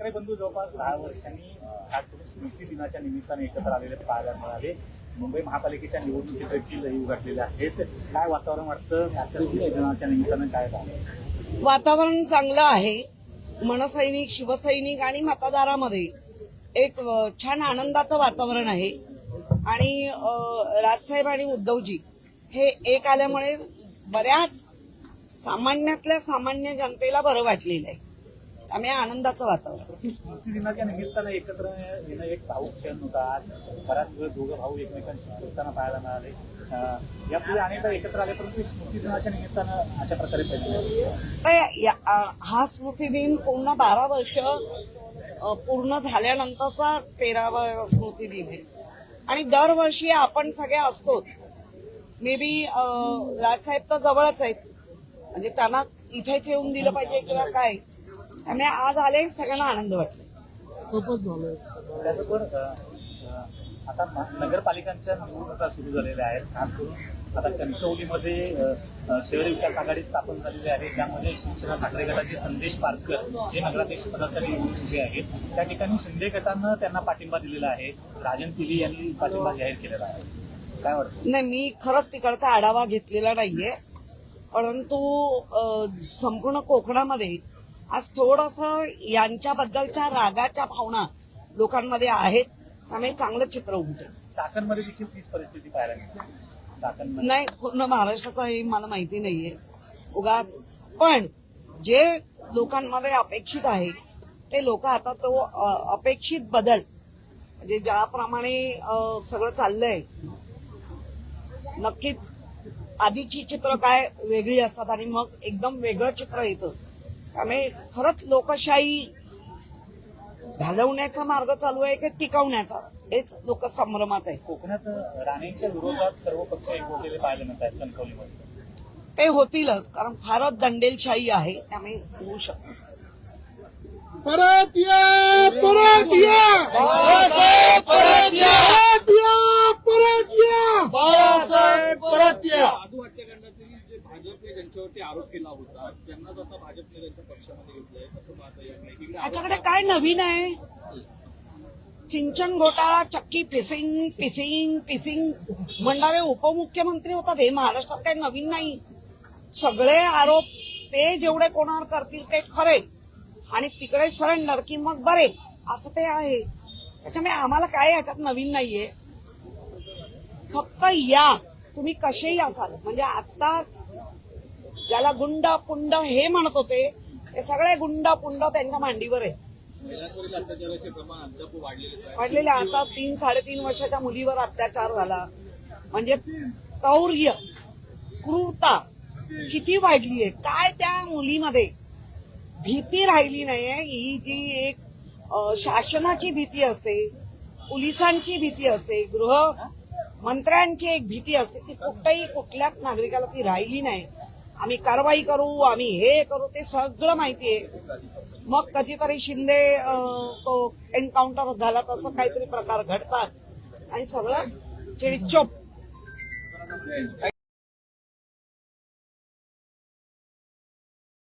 ठाकरे बंधू जवळपास दहा वर्षांनी आज तुम्ही स्मृती दिनाच्या निमित्ताने एकत्र आलेले पाहायला मिळाले. मुंबई महापालिकेच्या निवडणुकीचे किल्लही उघडलेले आहेत. काय वातावरण वाटतं? दिनाच्या निमित्तानं काय झालं वातावरण चांगलं आहे. मनसैनिक शिवसैनिक आणि मतदारामध्ये एक छान आनंदाचं वातावरण आहे. आणि राजसाहेब आणि उद्धवजी हे एक आल्यामुळे बऱ्याच सामान्यातल्या सामान्य जनतेला बरं वाटलेलं आहे. त्यामुळे आनंदाचं वातावरण. स्मृती दिनाच्या निमित्तानं एकत्र येणं एक भाऊक क्षण होता. आज बराच वेळ दोघं भाऊ एकमेकांशी बोलताना पाहायला मिळाले. यापूर्वी अनेकदा एकत्र आले परंतु स्मृती दिनाच्या निमित्तानं अशा प्रकारे हा स्मृती दिन पूर्ण बारा वर्ष पूर्ण झाल्यानंतरचा तेरावा स्मृती दिन आहे. आणि दरवर्षी आपण सगळे असतोच. मे बी राजसाहेब तर जवळच आहेत. म्हणजे त्यांना इथेच येऊन दिलं पाहिजे किंवा काय? त्यामुळे आज आले सगळ्यांना आनंद वाटला त्याचबरोबर अं, अं, आता म- नगरपालिकांच्या निवडणुका सुरू झालेल्या आहेत. खास करून आता कणकवलीमध्ये शहर विकास आघाडी स्थापन झालेली आहे. ज्यामध्ये शिवसेना ठाकरे गटाचे संदेश पारकर जे नगराध्यक्ष पदासाठी उभे आहेत. त्या ठिकाणी शिंदे गटानं त्यांना पाठिंबा दिलेला आहे. राजन तिली यांनी पाठिंबा जाहीर केलेला आहे. काय वाटतं? नाही मी खरंच तिकडचा आढावा घेतलेला नाहीये. परंतु संपूर्ण कोकणामध्ये आज थोडस यांच्याबद्दलच्या रागाच्या भावना लोकांमध्ये आहेत त्यामुळे चांगलं चित्र उमटेल. चाकणमध्ये देखील तीच परिस्थिती पाहायला मिळते. चाकणमध्ये नाही पूर्ण महाराष्ट्राचं हे मला माहिती नाहीये. उगाच. पण जे लोकांमध्ये अपेक्षित आहे ते लोक आता तो अ, अपेक्षित बदल म्हणजे ज्याप्रमाणे अ, सगळं चाललंय नक्कीच आधीची चित्र काय वेगळी असतात आणि मग एकदम वेगळं चित्र येतं. त्यामुळे खरंच लोकशाही घालवण्याचा मार्ग चालू आहे की टिकवण्याचा? हेच लोक संभ्रमात आहे कोकणात राणेंच्या विरोधात सर्व पक्ष एकवटलेले पाहायला मिळत आहेत कणकवलीमध्ये. ते होतीलच कारण फारच दंडेलशाही आहे त्यामुळे होऊ शकतं. परत या परत या! बाळासाहेब परत या परत या परत या बाळासाहेब परत या साधू हत्याकांडातील जे भाजपने ज्यांच्यावरती आरोप केला होता. त्यांना आता भाजपने त्यांच्या पक्षामध्ये घेतलंय कसं पाहता याकडे याच्याकडे काय नवीन आहे? सिंचन घोटाळा चक्की फिसिंग पिसिंग पिसिंग म्हणणारे उपमुख्यमंत्री होतात हे महाराष्ट्रात काही नवीन नाही. सगळे आरोप ते जेवढे कोणावर करतील ते खरे. आणि तिकडे सरेंडर की मग बरे असं ते आहे. त्याच्यामुळे आम्हाला काय याच्यात नवीन नाहीये. फक्त या. तुम्ही कसेही असाल म्हणजे आता ज्याला गुंड पुंड हे म्हणत होते. ते सगळे गुंड पुंड त्यांच्या मांडीवर आहे. वाढलेले आता तीन साडेतीन वर्षाच्या मुलीवर अत्याचार झाला. म्हणजे तौर्य क्रूरता किती वाढली आहे? काय त्या मुलीमध्ये भीती राहिली नाहीये? ही जी एक शासनाची भीती असते पोलिसांची भीती असते गृह मंत्र्यांची एक भीती असते ती कुठल्याही कुठल्याच नागरिकाला ती राहिली नाही. आम्ही कारवाई करू आम्ही हे करू ते सगळं माहिती आहे. मग कधीतरी शिंदे तो एन्काउंटर झाला तसं काहीतरी प्रकार घडतात. आणि सगळं चिडीचोप.